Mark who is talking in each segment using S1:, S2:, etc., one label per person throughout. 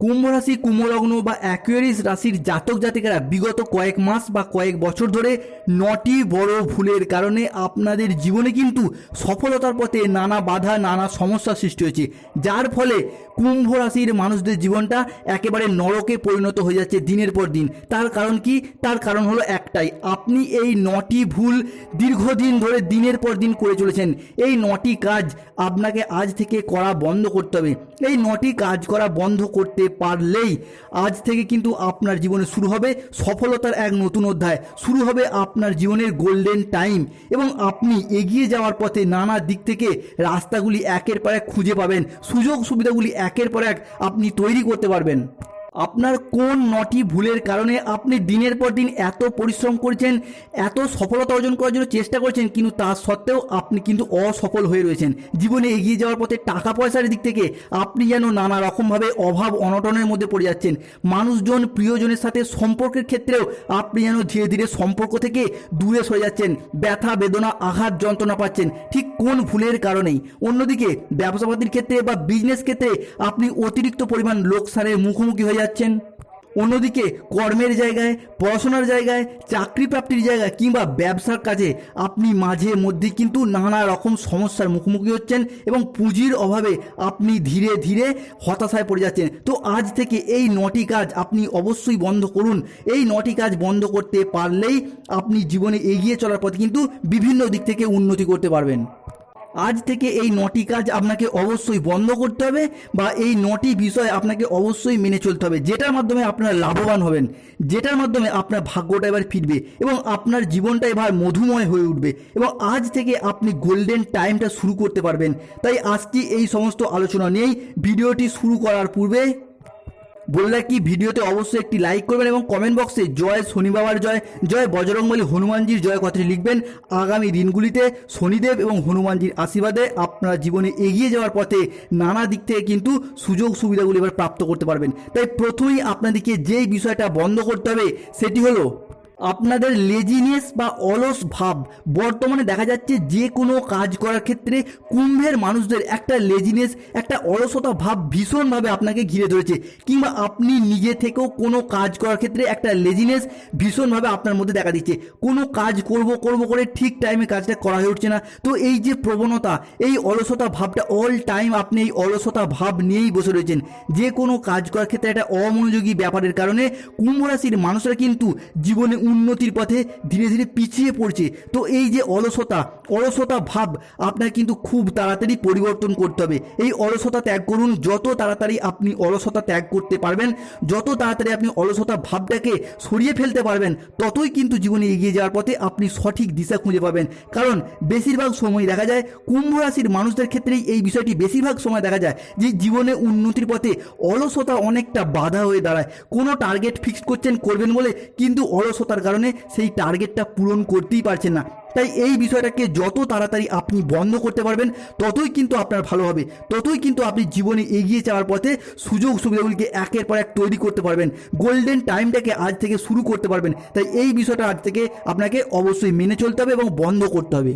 S1: কুম্ভ রাশি কুম্ভলগ্ন বা অ্যাকুয়ারিস রাশির জাতক জাতিকারা বিগত কয়েক মাস বা কয়েক বছর ধরে নটি বড় ভুলের কারণে আপনাদের জীবনে কিন্তু সফলতার পথে নানা বাধা, নানা সমস্যার সৃষ্টি হয়েছে। যার ফলে কুম্ভ রাশির মানুষদের জীবনটা একেবারে নরকে পরিণত হয়ে যাচ্ছে দিনের পর দিন। তার কারণ কি? তার কারণ হলো একটাই, আপনি এই নটি ভুল দীর্ঘদিন ধরে দিনের পর দিন করে চলেছেন। এই নটি কাজ আপনাকে আজ থেকে করা বন্ধ করতে হবে। এই নটি কাজ করা বন্ধ করতে পারলেই আজ থেকে কিন্তু আপনার জীবনে শুরু হবে সফলতার এক নতুন অধ্যায়। শুরু হবে আপনার জীবনের গোল্ডেন টাইম এবং আপনি এগিয়ে যাওয়ার পথে নানা দিক থেকে রাস্তাগুলি একের পর এক খুঁজে পাবেন। সুযোগ সুবিধাগুলি একের পর এক আপনি তৈরি করতে পারবেন। আপনার কোন নটি ভুলের কারণে আপনি দিনের পর দিন এত পরিশ্রম করেছেন, এত সফলতা অর্জন করার জন্য চেষ্টা করছেন, কিন্তু তা সত্ত্বেও আপনি কিন্তু অসফল হয়ে রয়েছেন। জীবনে এগিয়ে যাওয়ার পথে টাকা পয়সার দিক থেকে আপনি যেন নানা রকমভাবে অভাব অনটনের মধ্যে পড়ে যাচ্ছেন। মানুষজন, প্রিয়জনের সাথে সম্পর্কের ক্ষেত্রেও আপনি যেন ধীরে ধীরে সম্পর্ক থেকে দূরে সরে যাচ্ছেন। ব্যথা, বেদনা, আঘাত, যন্ত্রণা পাচ্ছেন। ঠিক কোন ভুলের কারণেই? অন্যদিকে ব্যবসাপাতির ক্ষেত্রে বা বিজনেস ক্ষেত্রে আপনি অতিরিক্ত পরিমাণ লোকসানের মুখোমুখি হয়ে যাচ্ছেন। অন্যদিকে কর্মের জায়গায়, পড়াশোনার জায়গায় চাকরি প্রাপ্তির জায়গায় কিংবা ব্যবসার কাজে আপনি মাঝে মধ্যে কিন্তু নানা রকম সমস্যার মুখোমুখি হচ্ছেন এবং পুঁজির অভাবে আপনি ধীরে ধীরে হতাশায় পড়ে যাচ্ছেন। তো আজ থেকে এই নটি কাজ আপনি অবশ্যই বন্ধ করুন। এই নটি কাজ বন্ধ করতে পারলেই আপনি জীবনে এগিয়ে চলার পথে কিন্তু বিভিন্ন দিক থেকে উন্নতি করতে পারবেন। আজ থেকে এই নটি কাজ আপনাকে অবশ্যই বন্ধ করতে হবে বা এই নটি বিষয় আপনাকে অবশ্যই মেনে চলতে হবে। যেটার মাধ্যমে আপনারা লাভবান হবেন, যেটার মাধ্যমে আপনার ভাগ্যটা এবার ফিরবে এবং আপনার জীবনটা এবার মধুময় হয়ে উঠবে এবং আজ থেকে আপনি গোল্ডেন টাইমটা শুরু করতে পারবেন। তাই আজকে এই সমস্ত আলোচনা নিয়েই ভিডিওটি শুরু করার পূর্বে বলে রাখি, ভিডিওতে অবশ্যই একটি লাইক করবেন এবং কমেন্ট বক্সে জয় শনি বাবার জয় জয় বজরংবলী হনুমানজির জয় কথাটি লিখবেন। আগামী দিনগুলিতে শনিদেব এবং হনুমানজির আশীর্বাদে আপনার জীবনে এগিয়ে যাওয়ার পথে নানা দিক থেকে কিন্তু সুযোগ সুবিধাগুলি এবার প্রাপ্ত করতে পারবেন। তাই প্রথমেই আপনাদেরকে যেই বিষয়টা বন্ধ করতে হবে, সেটি হলো আপনাদের লেজিনেস বা অলস ভাব বর্তমানে দেখা যাচ্ছে যে কোনো কাজ করার ক্ষেত্রে কুম্ভের মানুষদের একটা লেজিনেস একটা অলসতা ভাব ভীষণভাবে আপনাকে ঘিরে ধরেছে। কিংবা আপনি নিজে থেকেও কোনো কাজ করার ক্ষেত্রে একটা লেজিনেস ভীষণভাবে আপনার মধ্যে দেখা দিচ্ছে। কোনো কাজ করব করব করে ঠিক টাইমে কাজটা করা হয়ে উঠছে না। তো এই যে প্রবণতা, এই অলসতা ভাবটা অল টাইম আপনি এই অলসতা ভাব নিয়েই বসে রয়েছেন। যে কোনো কাজ করার ক্ষেত্রে একটা অমনোযোগী ব্যাপারের কারণে কুম্ভ রাশির মানুষরা কিন্তু জীবনে উন্নতির পথে ধীরে ধীরে পিছিয়ে পড়ছে। তো এই যে অলসতা অলসতা ভাব, আপনার কিন্তু খুব তাড়াতাড়ি পরিবর্তন করতে হবে। এই অলসতা ত্যাগ করুন, যত তাড়াতাড়ি আপনি অলসতা ত্যাগ করতে পারবেন, যত তাড়াতাড়ি আপনি অলসতা ভাবটাকে সরিয়ে ফেলতে পারবেন, ততই কিন্তু জীবনে এগিয়ে যাওয়ার পথে আপনি সঠিক দিশা খুঁজে পাবেন। কারণ বেশিরভাগ সময় দেখা যায় কুম্ভ রাশির মানুষদের ক্ষেত্রেই এই বিষয়টি বেশিরভাগ সময় দেখা যায় যে জীবনে উন্নতির পথে অলসতা অনেকটা বাধা হয়ে দাঁড়ায়। কোনো টার্গেট ফিক্সড করছেন, করবেন বলে কিন্তু অলসতার কারণে সেই টার্গেটটা পূরণ করতেই পারছেন না। তাই এই বিষয়টাকে যত তাড়াতাড়ি আপনি বন্ধ করতে পারবেন, ততই কিন্তু আপনার ভালো হবে। ততই কিন্তু আপনি জীবনে এগিয়ে যাওয়ার পথে সুযোগ সুবিধাগুলিকে একের পর এক তৈরি করতে পারবেন। গোল্ডেন টাইমটাকে আজ থেকে শুরু করতে পারবেন। তাই এই বিষয়টা আজ থেকে আপনাকে অবশ্যই মেনে চলতে হবে এবং বন্ধ করতে হবে।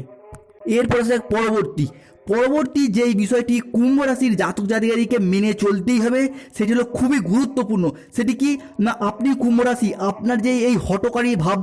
S1: এরপরে পরবর্তী। পরবর্তী যেই বিষয়টি কুম্ভ রাশির জাতক জাতিকারীকে মেনে চলতেই হবে, সেটি হলো খুবই গুরুত্বপূর্ণ। সেটি কি? না, আপনি কুম্ভ রাশি, আপনার যে এই হটকারী ভাব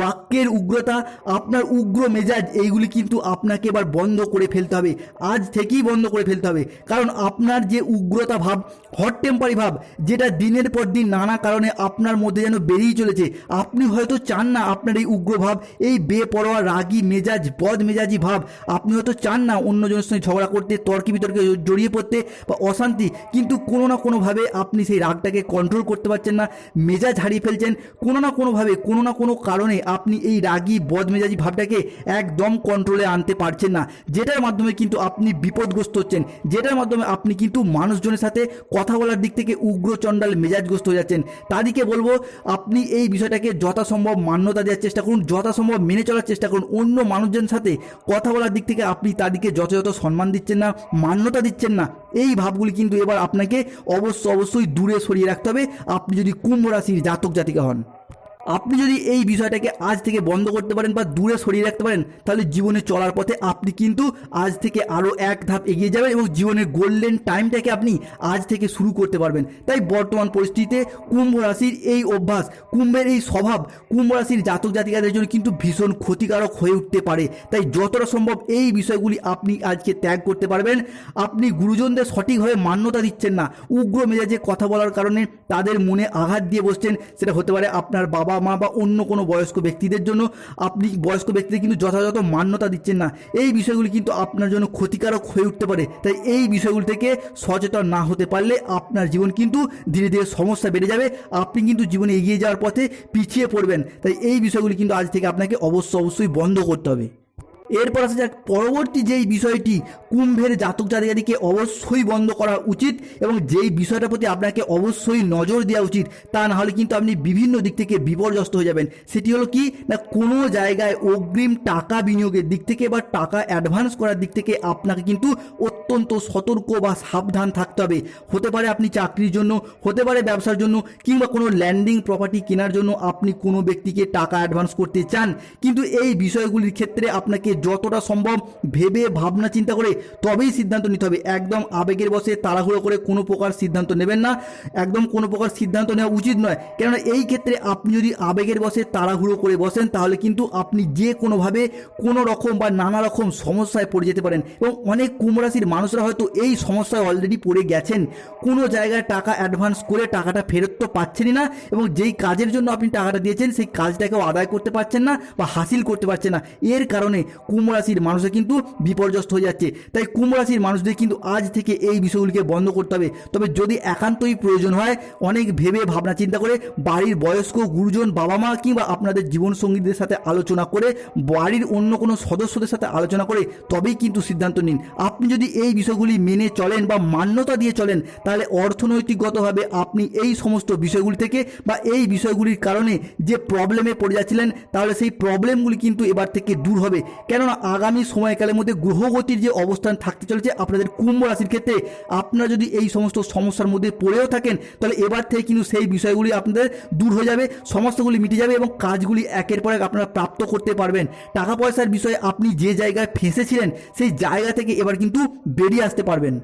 S1: বাক্যের উগ্রতা, আপনার উগ্র মেজাজ, এইগুলি কিন্তু আপনাকে এবার বন্ধ করে ফেলতে হবে। আজ থেকেই বন্ধ করে ফেলতে হবে। কারণ আপনার যে উগ্রতা ভাব হট টেম্পারি ভাব, যেটা দিনের পর দিন নানা কারণে আপনার মধ্যে যেন বেরিয়ে চলেছে, আপনি হয়তো চান না আপনার এই উগ্র ভাব, এই বেপরোয়া, রাগী মেজাজ বদ মেজাজি ভাব, আপনি হয়তো চান না অন্যজনের সঙ্গে ঝগড়া করতে, তর্কি বিতর্কে জড়িয়ে পড়তে বা অশান্তি, কিন্তু কোনো না কোনোভাবে আপনি সেই রাগটাকে কন্ট্রোল করতে পারছেন না, মেজাজ হারিয়ে ফেলছেন। কোনো না কোনোভাবে, কোনো না কোনো কারণে আপনি এই রাগী, বদমেজাজি ভাবটাকে একদম কন্ট্রোলে আনতে পারছেন না, যেটার মাধ্যমে কিন্তু আপনি বিপদগ্রস্ত হচ্ছেন, যেটার মাধ্যমে আপনি কিন্তু মানুষজনের সাথে কথা বলার দিক থেকে উগ্র চণ্ডাল মেজাজগ্রস্ত হয়ে যাচ্ছেন। তাদেরকে বলব, আপনি এই বিষয়টাকে যথাসম্ভব মান্যতা দেওয়ার চেষ্টা করুন, যথাসম্ভব মেনে চলার চেষ্টা করুন, অন্য মানুষজনের সাথে কথা বলার দিক থেকে আপনি তাদেরকে যথাযথ সম্মান দিচ্ছেন না, মান্যতা দিচ্ছেন না। এই ভাবগুলি কিন্তু এবার আপনাকে অবশ্য অবশ্যই দূরে সরিয়ে রাখতে হবে। আপনি যদি কুম্ভ রাশির জাতক জাতিকা হন। আপনি যদি এই বিষয়টাকে আজ থেকে বন্ধ করতে পারেন বা দূরে সরিয়ে রাখতে পারেন, তাহলে জীবনে চলার পথে আপনি কিন্তু আজ থেকে আরও এক ধাপ এগিয়ে যাবেন এবং জীবনের গোল্ডেন টাইমটাকে আপনি আজ থেকে শুরু করতে পারবেন। তাই বর্তমান পরিস্থিতিতে কুম্ভ রাশির এই অভ্যাস, কুম্ভের এই স্বভাব, কুম্ভ রাশির জাতক জাতিকাদের জন্য কিন্তু ভীষণ ক্ষতিকারক হয়ে উঠতে পারে। তাই যতটা সম্ভব এই বিষয়গুলি আপনি আজকে ত্যাগ করতে পারবেন। আপনি গুরুজনদের সঠিকভাবে মান্যতা দিচ্ছেন না। উগ্র মেজাজে কথা বলার কারণে তাদের মনে আঘাত দিয়ে বসছেন, সেটা হতে পারে আপনার বাবা মা বা অন্য কোনো বয়স্ক ব্যক্তিদের জন্য আপনি বয়স্ক ব্যক্তিদের কিন্তু যথাযথ মান্যতা দিচ্ছেন না। এই বিষয়গুলি কিন্তু আপনার জন্য ক্ষতিকারক হয়ে উঠতে পারে। তাই এই বিষয়গুলি থেকে সচেতন না হতে পারলে আপনার জীবন কিন্তু ধীরে ধীরে সমস্যা বেড়ে যাবে। আপনি কিন্তু জীবনে এগিয়ে যাওয়ার পথে পিছিয়ে পড়বেন। তাই এই বিষয়গুলি কিন্তু আজ থেকে আপনাকে অবশ্য অবশ্যই বন্ধ করতে হবে। এরপর আসা যাক, পরবর্তী যেই বিষয়টি কুম্ভের জাতক জাতিকাদিকে অবশ্যই বন্ধ করা উচিত এবং যেই বিষয়টার প্রতি আপনাকে অবশ্যই নজর দেওয়া উচিত, তা না হলে কিন্তু আপনি বিভিন্ন দিক থেকে বিপর্যস্ত হয়ে যাবেন। সেটি হলো কি, না, কোনো জায়গায় অগ্রিম টাকা বিনিয়োগের দিক থেকে বা টাকা অ্যাডভান্স করার দিক থেকে আপনাকে কিন্তু অত্যন্ত সতর্ক বা সাবধান থাকতে হবে। হতে পারে আপনি চাকরির জন্য, হতে পারে ব্যবসার জন্য, কিংবা কোনো ল্যান্ডিং প্রপার্টি কেনার জন্য আপনি কোনো ব্যক্তিকে টাকা অ্যাডভান্স করতে চান। কিন্তু এই বিষয়গুলির ক্ষেত্রে আপনাকে যতটা সম্ভব ভেবে, ভাবনা, চিন্তা করে তবেই সিদ্ধান্ত নিতে হবে। একদম আবেগের বসে তাড়াহুড়ো করে কোনো প্রকার সিদ্ধান্ত নেবেন না। একদম কোনো প্রকার সিদ্ধান্ত নেওয়া উচিত নয়। কেননা এই ক্ষেত্রে আপনি যদি আবেগের বসে তাড়াহুড়ো করে বসেন, তাহলে কিন্তু আপনি যে কোনোভাবে কোনো রকম বা নানা রকম সমস্যায় পড়ে যেতে পারেন। এবং অনেক কুমরাশির মানুষরা হয়তো এই সমস্যায় অলরেডি পড়ে গেছেন। কোনো জায়গায় টাকা অ্যাডভান্স করে টাকাটা ফেরত তো পাচ্ছেনই না এবং যেই কাজের জন্য আপনি টাকাটা দিয়েছেন, সেই কাজটাকেও আদায় করতে পারছেন না বা হাসিল করতে পারছেন না। এর কারণে কুম্ভ রাশির মানুষের কিন্তু বিপর্যস্ত হয়ে যাচ্ছে। তাই কুম্ভ রাশির মানুষদের কিন্তু আজ থেকে এই বিষয়গুলিকে বন্ধ করতে হবে। তবে যদি একান্তই প্রয়োজন হয়, অনেক ভেবে ভাবনা চিন্তা করে বাড়ির বয়স্ক গুরুজন বাবা মা কিংবা আপনাদের জীবনসঙ্গীদের সাথে আলোচনা করে, বাড়ির অন্য কোনো সদস্যদের সাথে আলোচনা করে, তবেই কিন্তু সিদ্ধান্ত নিন। আপনি যদি এই বিষয়গুলি মেনে চলেন বা মান্যতা দিয়ে চলেন, তাহলে অর্থনৈতিকগতভাবে আপনি এই সমস্ত বিষয়গুলি থেকে বা এই বিষয়গুলির কারণে যে প্রবলেমে পড়ে যাচ্ছিলেন, তাহলে সেই প্রবলেমগুলি কিন্তু এবার থেকে দূর হবে। কেননা আগামী সময়কালের মধ্যে গ্রহগতির যে অবস্থান থাকতে চলেছে আপনাদের কুম্ভ রাশির ক্ষেত্রে, আপনারা যদি এই সমস্ত সমস্যার মধ্যে পড়েও থাকেন, তাহলে এবার থেকে কিন্তু সেই বিষয়গুলি আপনাদের দূর হয়ে যাবে সমস্যাগুলি মিটে যাবে এবং কাজগুলি একের পর এক আপনারা প্রাপ্ত করতে পারবেন। টাকা পয়সার বিষয়ে আপনি যে জায়গায় ফেঁসেছিলেন, সেই জায়গা থেকে এবার কিন্তু বেরিয়ে আসতে পারবেন।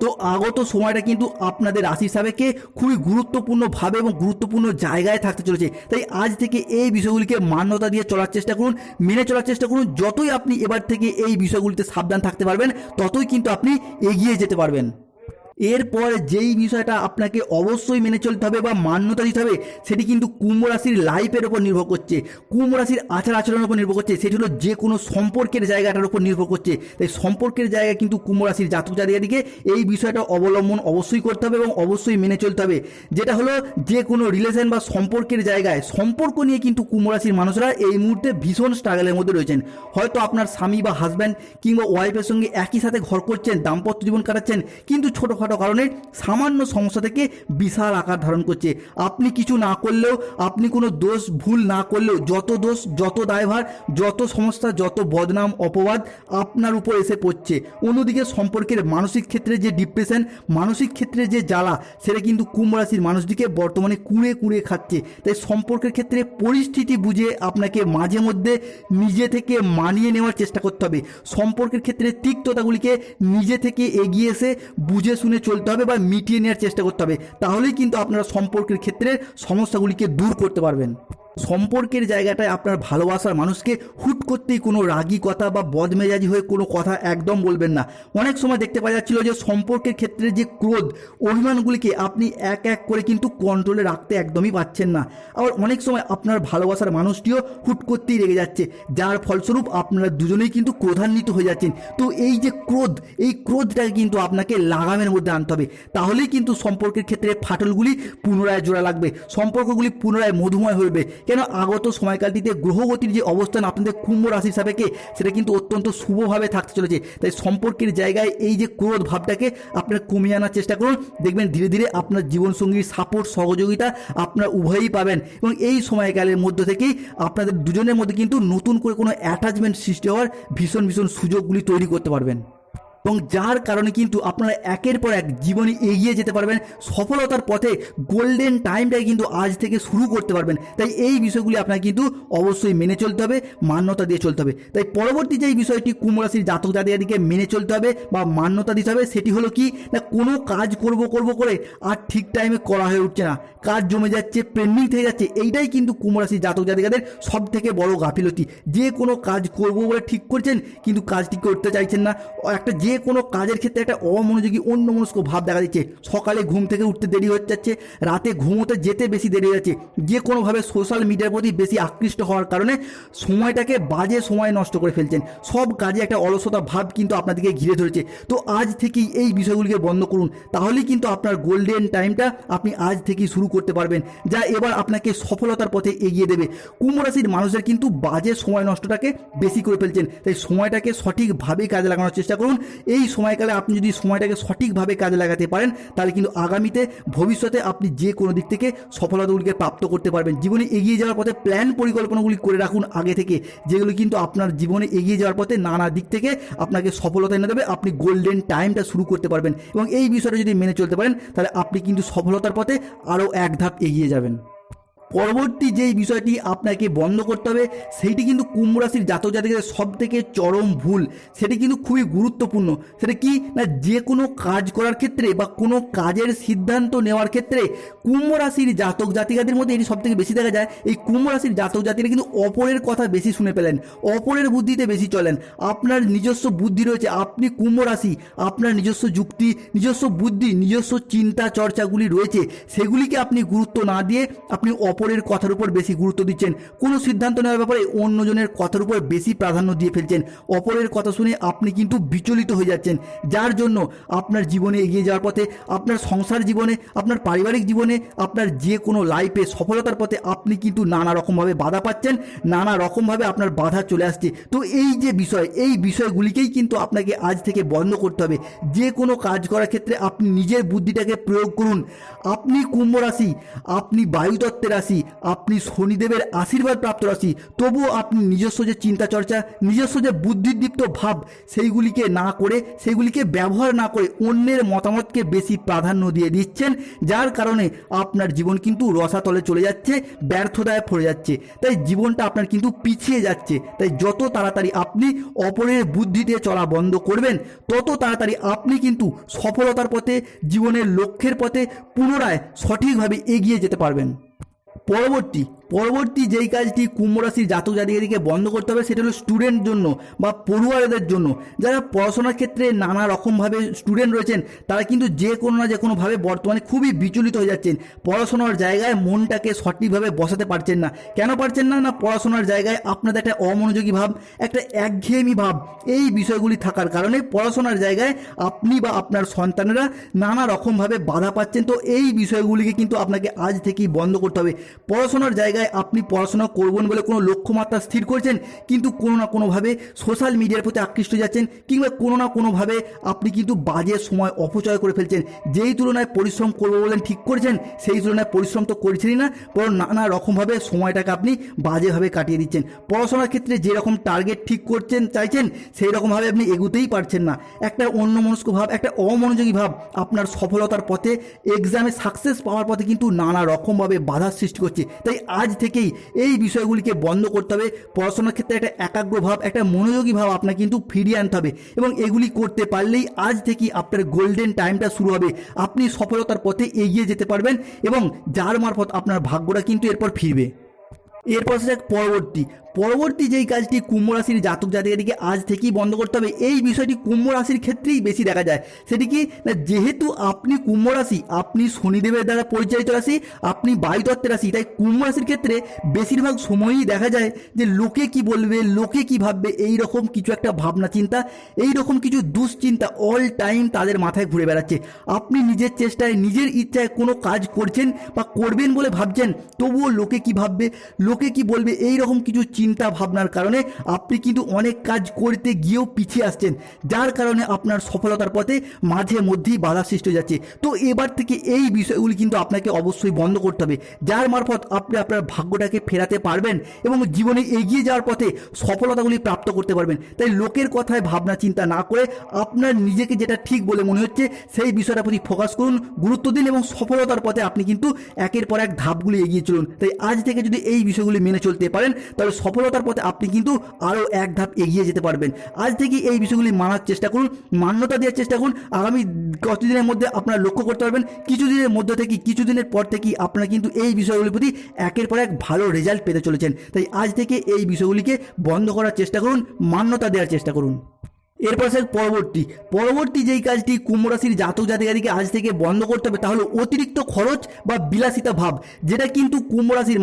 S1: তো আগত সময়টা কিন্তু আপনাদের রাশি সাবেকে খুবই গুরুত্বপূর্ণভাবে এবং গুরুত্বপূর্ণ জায়গায় থাকতে চলেছে। তাই আজ থেকে এই বিষয়গুলিকে মান্যতা দিয়ে চলার চেষ্টা করুন, মেনে চলার চেষ্টা করুন। যতই আপনি এবার থেকে এই বিষয়গুলিতে সাবধান থাকতে পারবেন, ততই কিন্তু আপনি এগিয়ে যেতে পারবেন। এরপর যেই বিষয়টা আপনাকে অবশ্যই মেনে চলতে হবে বা মান্যতা দিতে হবে, সেটি কিন্তু কুম্ভ রাশির লাইফের ওপর নির্ভর করছে। কুম্ভ রাশির আচার আচরণের উপর নির্ভর করছে, সেটি হলো যে কোনো সম্পর্কের জায়গাটার উপর নির্ভর করছে। তাই সম্পর্কের জায়গায় কিন্তু কুম্ভ রাশির জাতক জাতিকাদিকে এই বিষয়টা অবলম্বন অবশ্যই করতে হবে এবং অবশ্যই মেনে চলতে হবে। যেটা হলো যে কোনো রিলেশন বা সম্পর্কের জায়গায়, সম্পর্ক নিয়ে কিন্তু কুম্ভ রাশির মানুষরা এই মুহূর্তে ভীষণ স্ট্রাগলের মধ্যে রয়েছেন। হয়তো আপনার স্বামী বা হাজব্যান্ড কিংবা ওয়াইফের সঙ্গে একই সাথে ঘর করছেন, দাম্পত্য জীবন কাটাচ্ছেন, কিন্তু ছোটোখাটো কারণে সামান্য সমস্যা থেকে বিশাল আকার ধারণ করছে। আপনি কিছু না করলেও, আপনি কোনো দোষ, ভুল না করলেও, যত দোষ, যত দায়ভার, যত সমস্যা, যত বদনাম, অপবাদ আপনার উপর এসে পড়ছে। অন্যদিকে সম্পর্কের মানসিক ক্ষেত্রে যে ডিপ্রেশন মানসিক ক্ষেত্রে যে জ্বালা, সেটা কিন্তু কুম্ভ রাশির মানুষটিকে বর্তমানে কুড়ে কুড়ে খাচ্ছে। তাই সম্পর্কের ক্ষেত্রে পরিস্থিতি বুঝে আপনাকে মাঝে মধ্যে নিজে থেকে মানিয়ে নেওয়ার চেষ্টা করতে হবে। সম্পর্কের ক্ষেত্রে তিক্ততাগুলিকে নিজে থেকে এগিয়ে এসে বুঝে শুনে চলতে হবে বা মিটিয়ে নেওয়ার চেষ্টা করতে হবে, তাহলেই কিন্তু আপনারা সম্পর্কের ক্ষেত্রে সমস্যাগুলিকে দূর করতে পারবেন। সম্পর্কের জায়গাটায় আপনার ভালোবাসার মানুষকে হুট করতেই কোনো রাগী কথা বা বদমেজাজি হয়ে কোনো কথা একদম বলবেন না। অনেক সময় দেখতে পাওয়া যাচ্ছিল যে সম্পর্কের ক্ষেত্রে যে ক্রোধ, অভিমানগুলিকে আপনি এক এক করে কিন্তু কন্ট্রোলে রাখতে একদমই পাচ্ছেন না। আবার অনেক সময় আপনার ভালোবাসার মানুষটিও হুট করতেই রেগে যাচ্ছে, যার ফলস্বরূপ আপনারা দুজনেই কিন্তু ক্রোধান্বিত হয়ে যাচ্ছেন। তো এই যে ক্রোধ, এই ক্রোধটাকে কিন্তু আপনাকে লাগামের মধ্যে আনতে হবে। তাহলেই কিন্তু সম্পর্কের ক্ষেত্রে ফাটলগুলি পুনরায় জোড়া লাগবে, সম্পর্কগুলি পুনরায় মধুময় হবে কেন আগত সময়কালটিতে গ্রহগতির যে অবস্থান আপনাদের কুম্ভ রাশির সাপেক্ষে, সেটা কিন্তু অত্যন্ত শুভভাবে থাকতে চলেছে। তাই সম্পর্কের জায়গায় এই যে ক্রোধ ভাবটাকে আপনার কমিয়ে আনার চেষ্টা করুন। দেখবেন ধীরে ধীরে আপনার জীবনসঙ্গীর সাপোর্ট, সহযোগিতা আপনার উভয়ই পাবেন। এবং এই সময়কালের মধ্যে থেকেই আপনাদের দুজনের মধ্যে কিন্তু নতুন করে কোনো অ্যাটাচমেন্ট সৃষ্টি হওয়ার ভীষণ ভীষণ সুযোগগুলি তৈরি করতে পারবেন। এবং যার কারণে কিন্তু আপনারা একের পর এক জীবনে এগিয়ে যেতে পারবেন, সফলতার পথে গোল্ডেন টাইমটাই কিন্তু আজ থেকে শুরু করতে পারবেন। তাই এই বিষয়গুলি আপনাকে কিন্তু অবশ্যই মেনে চলতে হবে, মান্যতা দিয়ে চলতে হবে। তাই পরবর্তী যেই বিষয়টি কুম্ভ রাশির জাতক জাতিকাদিকে মেনে চলতে হবে বা মান্যতা দিতে হবে, সেটি হলো কি, না কোনো কাজ করব করব করে আর ঠিক টাইমে করা হয়ে উঠছে না। কাজ জমে যাচ্ছে পেন্ডিং থেকে যাচ্ছে, এইটাই কিন্তু কুম্ভ রাশির জাতক জাতিকাদের সব থেকে বড় গাফিলতি। যে কোনো কাজ করব বলে ঠিক করছেন, কিন্তু কাজটি করতে চাইছেন না। একটা যে কোনো কাজের ক্ষেত্রে একটা অমনোযোগী, অন্যমনস্ক ভাব দেখা দিচ্ছে। সকালে ঘুম থেকে উঠতে দেরি হয়ে যাচ্ছে, রাতে ঘুমোতে যেতে বেশি দেরি হয়ে যাচ্ছে। যে কোনোভাবে সোশ্যাল মিডিয়ার প্রতি বেশি আকৃষ্ট হওয়ার কারণে সময়টাকে বাজে সময় নষ্ট করে ফেলছেন। সব কাজে একটা অলসতা ভাব কিন্তু আপনাদেরকে ঘিরে ধরেছে। তো আজ থেকেই এই বিষয়গুলিকে বন্ধ করুন। তাহলেই কিন্তু আপনার গোল্ডেন টাইমটা আপনি আজ থেকেই শুরু করতে পারবেন, যা এবার আপনাকে সফলতার পথে এগিয়ে দেবে। কুম্ভ রাশির মানুষের কিন্তু বাজে সময় নষ্টটাকে বেশি করে ফেলছেন। তাই সময়টাকে সঠিকভাবে কাজে লাগানোর চেষ্টা করুন। এই সময়কালে আপনি যদি সময়টাকে সঠিকভাবে কাজে লাগাতে পারেন, তাহলে কিন্তু আগামীতে ভবিষ্যতে আপনি যে কোনো দিক থেকে সফলতাগুলিকে প্রাপ্ত করতে পারবেন। জীবনে এগিয়ে যাওয়ার পথে প্ল্যান পরিকল্পনাগুলি করে রাখুন আগে থেকে। যেগুলো কিন্তু আপনার জীবনে এগিয়ে যাওয়ার পথে নানা দিক থেকে আপনাকে সফলতা এনে দেবে, আপনি গোল্ডেন টাইমটা শুরু করতে পারবেন। এবং এই বিষয়টা যদি মেনে চলতে পারেন, তাহলে আপনি কিন্তু সফলতার পথে আরও এক ধাপ এগিয়ে যাবেন। পরবর্তী যেই বিষয়টি আপনাকে বন্ধ করতে হবে, সেইটি কিন্তু কুম্ভ রাশির জাতক জাতিকের সব থেকে চরম ভুল। সেটি কিন্তু খুবই গুরুত্বপূর্ণ। সেটা কি? না, যে কোনো কাজ করার ক্ষেত্রে বা কোনো কাজের সিদ্ধান্ত নেওয়ার ক্ষেত্রে কুম্ভ রাশির জাতক জাতিকাদের মধ্যে এটি সব থেকে বেশি দেখা যায়। এই কুম্ভ রাশির জাতক জাতিরা কিন্তু অপরের কথা বেশি শুনে পেলেন অপরের বুদ্ধিতে বেশি চলেন। আপনার নিজস্ব বুদ্ধি রয়েছে, আপনি কুম্ভ রাশি, আপনার নিজস্ব যুক্তি, নিজস্ব বুদ্ধি, নিজস্ব চিন্তা চর্চাগুলি রয়েছে, সেগুলিকে আপনি গুরুত্ব না দিয়ে আপনি অপরের কথার উপর বেশি গুরুত্ব দিচ্ছেন। কোনো সিদ্ধান্ত নেওয়ার ব্যাপারে অন্যজনের কথার উপর বেশি প্রাধান্য দিয়ে ফেলছেন। অপরের কথা শুনে আপনি কিন্তু বিচলিত হয়ে যাচ্ছেন। যার জন্য আপনার জীবনে এগিয়ে যাওয়ার পথে, আপনার সংসার জীবনে, আপনার পারিবারিক জীবনে, আপনার যে কোনো লাইফে সফলতার পথে আপনি কিন্তু নানা রকমভাবে বাধা পাচ্ছেন, নানা রকমভাবে আপনার বাধা চলে আসছে। তো এই যে বিষয়, এই বিষয়গুলিকেই কিন্তু আপনাকে আজ থেকে বন্ধ করতে হবে। যে কোনো কাজ করার ক্ষেত্রে আপনি নিজের বুদ্ধিটাকে প্রয়োগ করুন। আপনি কুম্ভ রাশি, আপনি বায়ুতত্ত্বের রাশি আপনি শনিদেবের আশীর্বাদ প্রাপ্ত রাশি, তবুও আপনি নিজস্ব যে চিন্তা চর্চা, নিজস্ব যে বুদ্ধিদীপ্ত ভাব, সেইগুলিকে না করে, সেইগুলিকে ব্যবহার না করে অন্যের মতামতকে বেশি প্রাধান্য দিয়ে দিচ্ছেন, যার কারণে আপনার জীবন কিন্তু রসাতলে চলে যাচ্ছে, ব্যর্থতায় পড়ে যাচ্ছে। তাই জীবনটা আপনার কিন্তু পিছিয়ে যাচ্ছে। তাই যত তাড়াতাড়ি আপনি অপরের বুদ্ধিতে চলা বন্ধ করবেন, তত তাড়াতাড়ি আপনি কিন্তু সফলতার পথে, জীবনের লক্ষ্যের পথে পুনরায় সঠিকভাবে এগিয়ে যেতে পারবেন। পরবর্তী পরবর্তী যেই কাজটি কুম্ভ রাশির জাতক জাতিকাদিকে বন্ধ করতে হবে, সেটা হলো স্টুডেন্ট জন্য বা পড়ুয়ারদের জন্য। যারা পড়াশোনার ক্ষেত্রে নানা রকমভাবে স্টুডেন্ট রয়েছেন, তারা কিন্তু যে কোনো না যে কোনোভাবে বর্তমানে খুবই বিচলিত হয়ে যাচ্ছেন। পড়াশোনার জায়গায় মনটাকে সঠিকভাবে বসাতে পারছেন না। কেন পারছেন না? না, পড়াশোনার জায়গায় আপনাদের একটা অমনোযোগী ভাব, একটা একঘেয়েমি ভাব, এই বিষয়গুলি থাকার কারণে পড়াশোনার জায়গায় আপনি বা আপনার সন্তানেরা নানা রকমভাবে বাধা পাচ্ছেন। তো এই বিষয়গুলিকে কিন্তু আপনাকে আজ থেকেই বন্ধ করতে হবে। পড়াশোনার জায়গায় আপনি পড়াশোনা করবেন বলে কোনো লক্ষ্যমাত্রা স্থির করেছেন? কিন্তু কোনো না কোনোভাবে সোশ্যাল মিডিয়ার প্রতি আকৃষ্ট যাচ্ছেন কিংবা কোনো না কোনোভাবে আপনি কিন্তু বাজে সময় অপচয় করে ফেলছেন? যেই তুলনায় পরিশ্রম করব বলেন ঠিক করেছেন, সেই তুলনায় পরিশ্রম তো করছেনই না, বরং নানা রকমভাবে সময়টাকে আপনি বাজেভাবে কাটিয়ে দিচ্ছেন। পড়াশোনার ক্ষেত্রে যেরকম টার্গেট ঠিক করছেন, চাইছেন, সেই রকমভাবে আপনি এগুতেই পারছেন না। একটা অন্যমনস্ক ভাব, একটা অমনোযোগী ভাব আপনার সফলতার পথে এক্সামে সাকসেস পাওয়ার পথে কিন্তু নানা রকমভাবে বাধার সৃষ্টি করছে। তাই আজ থেকেই এই বিষয়গুলিকে বন্ধ করতে হবে। পড়াশোনার ক্ষেত্রে একটা একাগ্র ভাব, একটা মনোযোগী ভাব আপনাকে কিন্তু ফিরিয়ে আনতে হবে এবং এগুলি করতে পারলেই আজ থেকেই আপনার গোল্ডেন টাইমটা শুরু হবে। আপনি সফলতার পথে এগিয়ে যেতে পারবেন এবং যার মারফত আপনার ভাগ্যটা কিন্তু এরপর ফিরবে। এরপর যাক পরবর্তী। পরবর্তী যেই কাজটি কুম্ভ রাশির জাতক জাতিকাদিকে আজ থেকেই বন্ধ করতে হবে, এই বিষয়টি কুম্ভ রাশির ক্ষেত্রেই বেশি দেখা যায়। সেটি কি? না, যেহেতু আপনি কুম্ভ রাশি, আপনি শনিদেবের দ্বারা পরিচালিত রাশি, আপনি বায়ুতত্ত্বের রাশি, তাই কুম্ভ রাশির ক্ষেত্রে বেশিরভাগ সময়ই দেখা যায় যে লোকে কি বলবে, লোকে কি ভাববে, এই রকম কিছু একটা ভাবনা চিন্তা, এই রকম কিছু দুশ্চিন্তা অল টাইম তাদের মাথায় ঘুরে বেড়াচ্ছে। আপনি নিজের চেষ্টায়, নিজের ইচ্ছায় কোনো কাজ করছেন বা করবেন বলে ভাবছেন, তবুও লোকে কি ভাববে, লোকে কি বলবে, এই রকম কিছু চিন্তা চিন্তা ভাবনার কারণে আপনি কিন্তু অনেক কাজ করতে গিয়েও পিছিয়ে আসছেন। যার কারণে আপনার সফলতার পথে মাঝে মধ্যেই বাধা সৃষ্টি যাচ্ছে। তো এবার থেকে এই বিষয়গুলি কিন্তু আপনাকে অবশ্যই বন্ধ করতে হবে। যার মারফত আপনি আপনার ভাগ্যটাকে ফেরাতে পারবেন এবং জীবনে এগিয়ে যাওয়ার পথে সফলতাগুলি প্রাপ্ত করতে পারবেন। তাই লোকের কথায় ভাবনা চিন্তা না করে আপনার নিজেকে যেটা ঠিক বলে মনে হচ্ছে, সেই বিষয়টার প্রতি ফোকাস করুন, গুরুত্ব দিন এবং সফলতার পথে আপনি কিন্তু একের পর এক ধাপগুলি এগিয়ে চলুন। তাই আজ থেকে যদি এই বিষয়গুলি মেনে চলতে পারেন, তাহলে সফলতার পথে আপনি কিন্তু আরও এক ধাপ এগিয়ে যেতে পারবেন। আজ থেকে এই বিষয়গুলি মানার চেষ্টা করুন, মান্যতা দেওয়ার চেষ্টা করুন। আগামী কতদিনের মধ্যে আপনারা লক্ষ্য করতে পারবেন, কিছুদিনের মধ্যে থেকে, কিছুদিনের পর থেকেই আপনারা কিন্তু এই বিষয়গুলির প্রতি একের পর এক ভালো রেজাল্ট পেতে চলেছেন। তাই আজ থেকে এই বিষয়গুলিকে বন্ধ করার চেষ্টা করুন, মান্যতা দেওয়ার চেষ্টা করুন। এরপর স্যার পরবর্তী পরবর্তী যেই কাজটি কুম্ভ রাশির জাতক জাতিকাদিকে আজ থেকে বন্ধ করতে হবে, তাহলে অতিরিক্ত খরচ বা বিলাসিতা ভাব, যেটা কিন্তু কুম্ভ রাশির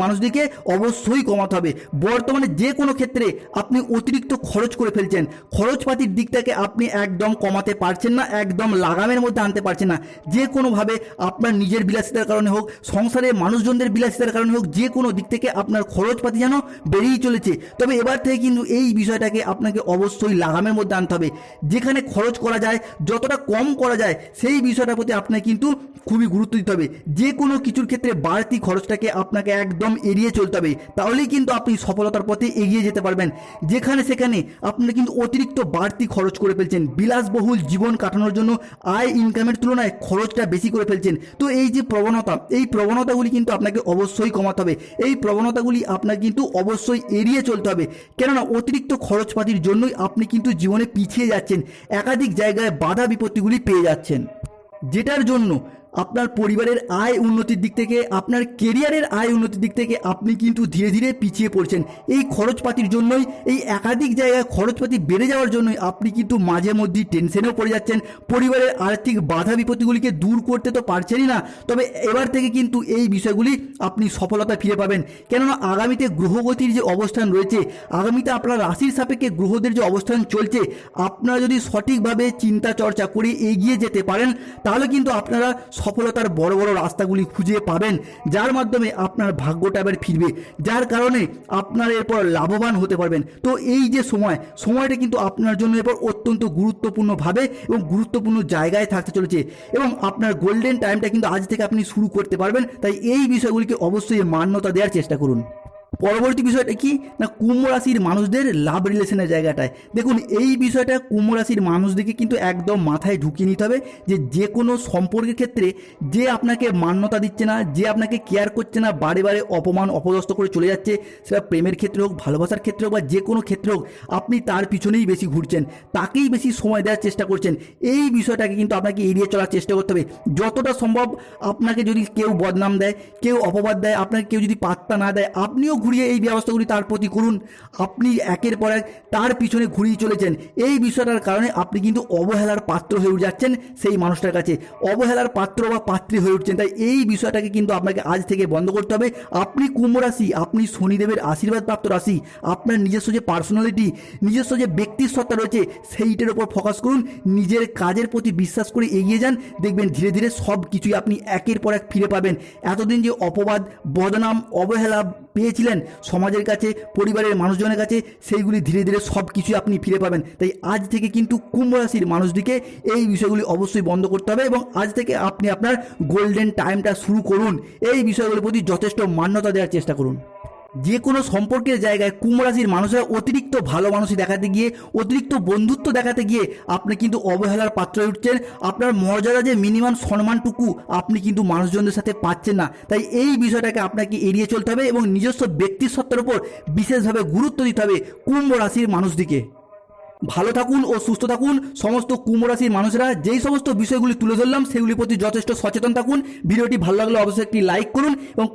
S1: অবশ্যই কমাতে হবে। বর্তমানে যে কোনো ক্ষেত্রে আপনি অতিরিক্ত খরচ করে ফেলছেন, খরচপাতির দিকটাকে আপনি একদম কমাতে পারছেন না, একদম লাগামের মধ্যে আনতে পারছেন না। যে কোনোভাবে আপনার নিজের বিলাসিতার কারণে হোক সংসারে মানুষজনদের বিলাসিতার কারণে হোক, যে কোনো দিক থেকে আপনার খরচপাতি যেন বেড়েই চলেছে। তবে এবার থেকে কিন্তু এই বিষয়টাকে আপনাকে অবশ্যই লাগামের মধ্যে আনতে হবে। যেখানে খরচ করা যায়, যতটা কম করা যায়, সেই বিষয়টার প্রতি আপনাকে কিন্তু খুবই গুরুত্ব দিতে হবে। যে কোনো কিছুর ক্ষেত্রে বাড়তি খরচটাকে আপনাকে একদম এড়িয়ে চলতে হবে। তাহলেই কিন্তু আপনি সফলতার পথে এগিয়ে যেতে পারবেন। যেখানে সেখানে আপনি কিন্তু অতিরিক্ত বাড়তি খরচ করে ফেলছেন। বিলাসবহুল জীবন কাটানোর জন্য আয় ইনকামের তুলনায় খরচটা বেশি করে ফেলছেন। তো এই যে প্রবণতা, এই প্রবণতাগুলি কিন্তু আপনাকে অবশ্যই কমাতে হবে। এই প্রবণতাগুলি আপনাকে কিন্তু অবশ্যই এড়িয়ে চলতে হবে। কেননা অতিরিক্ত খরচপাতির জন্যই আপনি কিন্তু জীবনে পিছিয়ে যাচ্ছেন একাধিক জায়গায় বাধা বিপত্তিগুলি পেয়ে যাচ্ছেন। যেটার জন্য আপনার পরিবারের আয় উন্নতির দিক থেকে, আপনার কেরিয়ারের আয় উন্নতির দিক থেকে আপনি কিন্তু ধীরে ধীরে পিছিয়ে পড়ছেন। এই খরচপাতির জন্যই, এই একাধিক জায়গায় খরচপাতি বেড়ে যাওয়ার জন্যই আপনি কিন্তু মাঝে মধ্যেই টেনশনেও পড়ে যাচ্ছেন। পরিবারের আর্থিক বাধা বিপত্তিগুলিকে দূর করতে তো পারছেনই না, তবে এবার থেকে কিন্তু এই বিষয়গুলি আপনি সফলতা ফিরে পাবেন। কেননা আগামীতে গ্রহগতির যে অবস্থান রয়েছে, আগামীতে আপনার রাশির সাপেক্ষে গ্রহদের যে অবস্থান চলছে, আপনারা যদি সঠিকভাবে চিন্তা চর্চা করে এগিয়ে যেতে পারেন, তাহলে কিন্তু আপনারা সফলতার বড় বড় রাস্তাগুলি খুঁজে পাবেন, যার মাধ্যমে আপনার ভাগ্যটা এবার ফিরবে, যার কারণে আপনার এরপর লাভবান হতে পারবেন। তো এই যে সময়, সময়টা কিন্তু আপনার জন্য এরপর অত্যন্ত গুরুত্বপূর্ণভাবে এবং গুরুত্বপূর্ণ জায়গায় থাকতে চলেছে। এবং আপনার গোল্ডেন টাইমটা কিন্তু আজ থেকে আপনি শুরু করতে পারবেন, তাই এই বিষয়গুলিকে অবশ্যই মান্যতা দেওয়ার চেষ্টা করুন। পরবর্তী বিষয়টা কি? না, কুম্ভ রাশির মানুষদের লাভ রিলেশনের জায়গাটায়। দেখুন, এই বিষয়টা কুম্ভ রাশির মানুষদেরকে কিন্তু একদম মাথায় ঢুকিয়ে নিতে হবে যে যে কোনো সম্পর্কের ক্ষেত্রে যে আপনাকে মান্যতা দিচ্ছে না, যে আপনাকে কেয়ার করছে না, বারে বারে অপমান, অপদস্থ করে চলে যাচ্ছে, সেটা প্রেমের ক্ষেত্রে হোক, ভালোবাসার ক্ষেত্রে হোক বা যে কোনো ক্ষেত্রে হোক, আপনি তার পিছনেই বেশি ঘুরছেন, তাকেই বেশি সময় দেওয়ার চেষ্টা করছেন। এই বিষয়টাকে কিন্তু আপনাকে এড়িয়ে চলার চেষ্টা করতে হবে। যতটা সম্ভব আপনাকে যদি কেউ বদনাম দেয়, কেউ অপবাদ দেয়, আপনাকে কেউ যদি পাত্তা না দেয়, আপনিও ঘুরিয়ে এই ব্যবস্থাগুলি তার প্রতি করুন। আপনি একের পর এক তার পিছনে ঘুরিয়ে চলেছেন। এই বিষয়টার কারণে আপনি কিন্তু অবহেলার পাত্র হয়ে উঠে যাচ্ছেন সেই মানুষটার কাছে। অবহেলার পাত্র বা পাত্রী হয়ে উঠছেন। তাই এই বিষয়টাকে কিন্তু আপনাকে আজ থেকে বন্ধ করতে হবে। আপনি কুম্ভ রাশি, আপনি শনিদেবের আশীর্বাদ প্রাপ্ত রাশি, আপনার নিজস্ব যে পার্সোনালিটি নিজস্ব যে ব্যক্তির সত্তা রয়েছে, সেইটার উপর ফোকাস করুন। নিজের কাজের প্রতি বিশ্বাস করে এগিয়ে যান। দেখবেন ধীরে ধীরে সব কিছুই আপনি একের পর এক ফিরে পাবেন। এতদিন যে অপবাদ, বদনাম, অবহেলা পেয়েছিলেন সমাজের কাছে, পরিবারের মানুষজনের কাছে, সেইগুলি ধীরে ধীরে সব কিছুই আপনি ফিরে পাবেন। তাই আজ থেকে কিন্তু কুম্ভ রাশির মানুষদিকে এই বিষয়গুলি অবশ্যই বন্ধ করতে হবে এবং আজ থেকে আপনি আপনার গোল্ডেন টাইমটা শুরু করুন। এই বিষয়গুলির প্রতি যথেষ্ট মান্যতা দেওয়ার চেষ্টা করুন। যে কোনো সম্পর্কের জায়গায় কুম্ভ রাশির মানুষেরা অতিরিক্ত ভালো মানুষই দেখাতে গিয়ে, অতিরিক্ত বন্ধুত্ব দেখাতে গিয়ে আপনি কিন্তু অবহেলার পাত্র উঠছেন। আপনার মর্যাদা যে মিনিমাম সম্মানটুকু আপনি কিন্তু মানুষজনদের সাথে পাচ্ছেন না। তাই এই বিষয়টাকে আপনাকে এড়িয়ে চলতে হবে এবং নিজস্ব ব্যক্তির সত্তার উপর বিশেষভাবে গুরুত্ব দিতে হবে কুম্ভ রাশির মানুষদিকে। ভালো থাকুন ও সুস্থ থাকুন। সমস্ত কুম্ভ রাশির মানুষরা যেই সমস্ত বিষয়গুলি তুলে ধরলাম, সেগুলির প্রতি যথেষ্ট সচেতন থাকুন। ভিডিওটি ভালো লাগলে অবশ্যই একটি লাইক করুন এবং